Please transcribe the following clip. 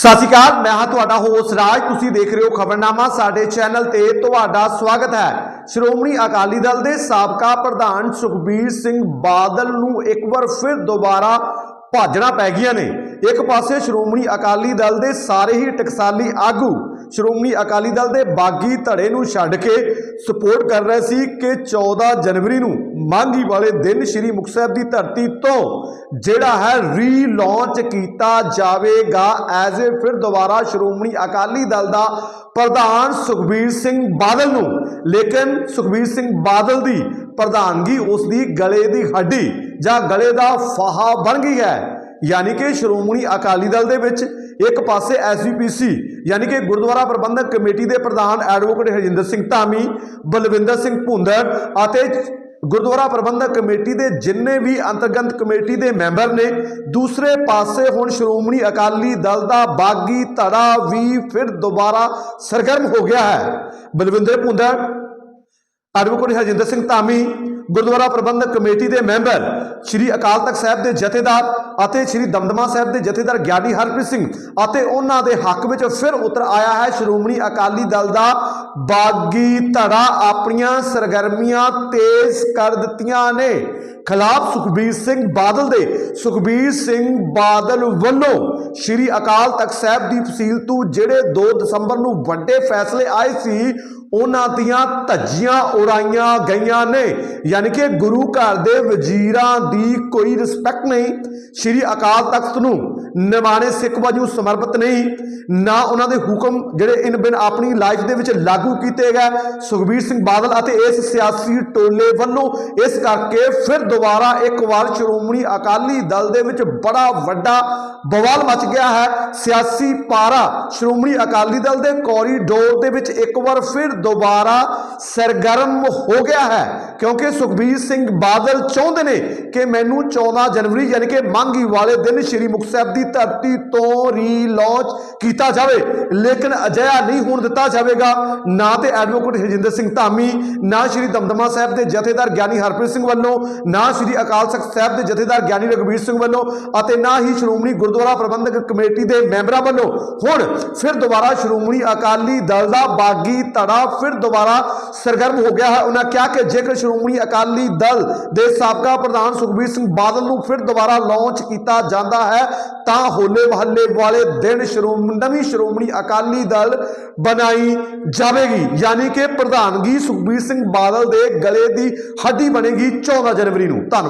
ਸਤਿ ਸ਼੍ਰੀ ਅਕਾਲ, ਮੈਂ ਹਾਂ ਤੁਹਾਡਾ ਹੋਸਟ ਰਾਜ। ਤੁਸੀਂ ਦੇਖ ਰਹੇ ਹੋ ਖਬਰਨਾਮਾ, ਸਾਡੇ ਚੈਨਲ ਤੇ ਤੁਹਾਡਾ ਸਵਾਗਤ ਹੈ। ਸ਼੍ਰੋਮਣੀ ਅਕਾਲੀ ਦਲ ਦੇ ਸਾਬਕਾ ਪ੍ਰਧਾਨ ਸੁਖਬੀਰ ਸਿੰਘ ਬਾਦਲ ਨੂੰ ਇੱਕ ਵਾਰ ਫਿਰ ਦੁਬਾਰਾ ਭਾਜਣਾ ਪੈ ਗਈਆਂ ਨੇ। ਇੱਕ ਪਾਸੇ ਸ਼੍ਰੋਮਣੀ ਅਕਾਲੀ ਦਲ ਦੇ ਸਾਰੇ ਹੀ ਟਕਸਾਲੀ ਆਗੂ ਸ਼੍ਰੋਮਣੀ ਅਕਾਲੀ ਦਲ ਦੇ ਬਾਗੀ ਧੜੇ ਨੂੰ ਛੱਡ ਕੇ ਸਪੋਰਟ ਕਰ ਰਹੇ ਸੀ ਕਿ 14 ਜਨਵਰੀ ਨੂੰ ਮਾਂਗੀ ਵਾਲੇ ਦਿਨ ਸ੍ਰੀ ਮੁਕਤਸਰ ਦੀ ਧਰਤੀ ਤੋਂ ਜਿਹੜਾ ਹੈ ਰੀਲਾਂਚ ਕੀਤਾ ਜਾਵੇਗਾ ਐਜ਼ ਏ ਫਿਰ ਦੁਬਾਰਾ ਸ਼੍ਰੋਮਣੀ ਅਕਾਲੀ ਦਲ ਦਾ ਪ੍ਰਧਾਨ ਸੁਖਬੀਰ ਸਿੰਘ ਬਾਦਲ ਨੂੰ। ਲੇਕਿਨ ਸੁਖਬੀਰ ਸਿੰਘ ਬਾਦਲ ਦੀ ਪ੍ਰਧਾਨਗੀ ਉਸ ਦੀ ਗਲੇ ਦੀ ਹੱਡੀ ਜਾਂ ਗਲੇ ਦਾ ਫਾਹਾ ਬਣ ਗਈ ਹੈ। ਯਾਨੀ ਕਿ ਸ਼੍ਰੋਮਣੀ ਅਕਾਲੀ ਦਲ ਦੇ ਵਿੱਚ ਇੱਕ ਪਾਸੇ ਐਸਜੀਪੀਸੀ ਯਾਨੀ ਕਿ ਗੁਰਦੁਆਰਾ ਪ੍ਰਬੰਧਕ ਕਮੇਟੀ ਦੇ ਪ੍ਰਧਾਨ ਐਡਵੋਕੇਟ ਹਰਜਿੰਦਰ ਸਿੰਘ ਧਾਮੀ, ਬਲਵਿੰਦਰ ਸਿੰਘ ਭੁੰਦਰ ਅਤੇ ਗੁਰਦੁਆਰਾ ਪ੍ਰਬੰਧਕ ਕਮੇਟੀ ਦੇ ਜਿੰਨੇ ਵੀ ਅੰਤਰਗਤ ਕਮੇਟੀ ਦੇ ਮੈਂਬਰ ਨੇ, ਦੂਸਰੇ ਪਾਸੇ ਹੁਣ ਸ਼੍ਰੋਮਣੀ ਅਕਾਲੀ ਦਲ ਦਾ ਬਾਗੀ ਧੜਾ ਵੀ ਫਿਰ ਦੁਬਾਰਾ ਸਰਗਰਮ ਹੋ ਗਿਆ ਹੈ। ਬਲਵਿੰਦਰ ਭੁੰਦਰ ਐਡਵੋਕੇਟ ਹਰਜਿੰਦਰ ਸਿੰਘ ਧਾਮੀ, ਗੁਰਦੁਆਰਾ ਪ੍ਰਬੰਧਕ ਕਮੇਟੀ ਦੇ ਮੈਂਬਰ ਸ੍ਰੀ ਅਕਾਲ ਤਖਤ ਸਾਹਿਬ ਦੇ ਜਥੇਦਾਰ ਅਤੇ ਸ੍ਰੀ ਦਮਦਮਾ ਸਾਹਿਬ ਦੇ ਜਥੇਦਾਰ ਗਿਆਨੀ ਹਰਪ੍ਰੀਤ ਸਿੰਘ ਅਤੇ ਉਹਨਾਂ ਦੇ ਹੱਕ ਵਿੱਚ ਫਿਰ ਉਤਰ ਆਇਆ ਹੈ ਸ਼੍ਰੋਮਣੀ ਅਕਾਲੀ ਦਲ ਦਾ ਬਾਗੀ ਧੜਾ। ਆਪਣੀਆਂ ਸਰਗਰਮੀਆਂ ਤੇਜ਼ ਕਰ ਦਿੱਤੀਆਂ ਨੇ। ਖਿਲਾਫ ਸੁਖਬੀਰ ਸਿੰਘ ਬਾਦਲ ਦੇ। ਸੁਖਬੀਰ ਸਿੰਘ ਬਾਦਲ ਵੱਲੋਂ ਸ੍ਰੀ ਅਕਾਲ ਤਖਤ ਸਾਹਿਬ ਦੀ ਫਸੀਲ ਤੋਂ ਜਿਹੜੇ 2 ਦਸੰਬਰ ਨੂੰ ਵੱਡੇ ਫੈਸਲੇ ਆਏ ਸੀ, ਉਹਨਾਂ ਦੀਆਂ ਧੱਜੀਆਂ ਉਡਾਈਆਂ ਗਈਆਂ ਨੇ। ਯਾਨੀ ਕਿ ਗੁਰੂ ਘਰ ਦੇ ਵਜ਼ੀਰਾਂ ਦੀ ਕੋਈ ਰਿਸਪੈਕਟ ਨਹੀਂ। ਸ੍ਰੀ ਅਕਾਲ ਤਖਤ ਨੂੰ ਨਿਮਾਣੇ ਸਿੱਖ ਵਜੋਂ ਸਮਰਪਿਤ ਨਹੀਂ, ਨਾ ਉਹਨਾਂ ਦੇ ਹੁਕਮ ਜਿਹੜੇ ਇਨ ਬਿਨ ਆਪਣੀ ਲਾਈਫ ਦੇ ਵਿੱਚ ਲਾਗੂ ਕੀਤੇ ਗਏ। ਸੁਖਬੀਰ ਸਿੰਘ ਬਾਦਲ ਅਤੇ ਇਸ ਸਿਆਸੀ ਟੋਲੇ ਵੱਲੋਂ ਇਸ ਕਰਕੇ ਫਿਰ ਦੁਬਾਰਾ ਇੱਕ ਵਾਰ ਸ਼੍ਰੋਮਣੀ ਅਕਾਲੀ ਦਲ ਦੇ ਵਿੱਚ ਬੜਾ ਵੱਡਾ ਬਵਾਲ ਮਚ ਗਿਆ ਹੈ। ਸਿਆਸੀ ਪਾਰਾ ਸ਼੍ਰੋਮਣੀ ਅਕਾਲੀ ਦਲ ਦੇ ਕੋਰੀਡੋਰ ਦੇ ਵਿੱਚ ਇੱਕ ਵਾਰ ਫਿਰ ਦੁਬਾਰਾ ਸਰਗਰਮ ਹੋ ਗਿਆ ਹੈ। ਕਿਉਂਕਿ ਸੁਖਬੀਰ ਸਿੰਘ ਬਾਦਲ ਚਾਹੁੰਦੇ ਨੇ ਕਿ ਮੈਨੂੰ 14 ਜਨਵਰੀ ਯਾਨੀ ਕਿ ਮੰਗੀ ਵਾਲੇ ਦਿਨ ਸ੍ਰੀ ਮੁਕਤਸਰ ਦੀ ਧਰਤੀ ਤੋਂ ਰੀਲਾਂਚ ਕੀਤਾ ਜਾਵੇ। ਲੇਕਿਨ ਅਜਿਹਾ ਨਹੀਂ ਹੋਣ ਦਿੱਤਾ ਜਾਵੇਗਾ। ਨਾ ਤੇ ਐਡਵੋਕੇਟ ਹਰਜਿੰਦਰ ਸਿੰਘ ਧਾਮੀ, ਨਾ ਸ੍ਰੀ ਦਮਦਮਾ ਸਾਹਿਬ ਦੇ ਜਥੇਦਾਰ ਗਿਆਨੀ ਹਰਪ੍ਰੀਤ ਸਿੰਘ ਵੱਲੋਂ, ਨਾ ਸ੍ਰੀ ਅਕਾਲ ਤਖਤ ਸਾਹਿਬ ਦੇ ਜਥੇਦਾਰ ਗਿਆਨੀ ਰਘਬੀਰ ਸਿੰਘ ਵੱਲੋਂ ਅਤੇ ਨਾ ਹੀ ਸ਼੍ਰੋਮਣੀ ਗੁਰਦੁਆਰਾ ਪ੍ਰਬੰਧਕ ਕਮੇਟੀ ਦੇ ਮੈਂਬਰਾਂ ਵੱਲੋਂ। ਹੁਣ ਫਿਰ ਦੁਬਾਰਾ ਸ਼੍ਰੋਮਣੀ ਅਕਾਲੀ ਦਲ ਦਾ ਬਾਗੀ ਧੜਾ ਫਿਰ ਦੁਬਾਰਾ ਸਰਗਰਮ ਹੋ ਗਿਆ ਹੈ। ਉਹਨਾਂ ਕਿਹਾ ਕਿ ਜੇਕਰ ਸ਼੍ਰੋਮਣੀ ਅਕਾਲੀ ਦਲ ਦੇ ਸਾਬਕਾ ਪ੍ਰਧਾਨ ਸੁਖਬੀਰ ਸਿੰਘ ਬਾਦਲ ਨੂੰ ਫਿਰ ਦੁਬਾਰਾ ਲਾਂਚ ਕੀਤਾ ਜਾਂਦਾ ਹੈ ਤਾਂ ਹੋਲੇ ਮਹੱਲੇ ਵਾਲੇ ਦਿਨ ਸ਼੍ਰੋਮ, ਨਵੀਂ ਸ਼੍ਰੋਮਣੀ ਅਕਾਲੀ ਦਲ ਬਣਾਈ ਜਾਵੇਗੀ। ਯਾਨੀ ਕਿ ਪ੍ਰਧਾਨਗੀ ਸੁਖਬੀਰ ਸਿੰਘ ਬਾਦਲ ਦੇ ਗਲੇ ਦੀ ਹੱਡੀ ਬਣੇਗੀ 14 ਜਨਵਰੀ ਨੂੰ। ਧੰਨਵਾਦ।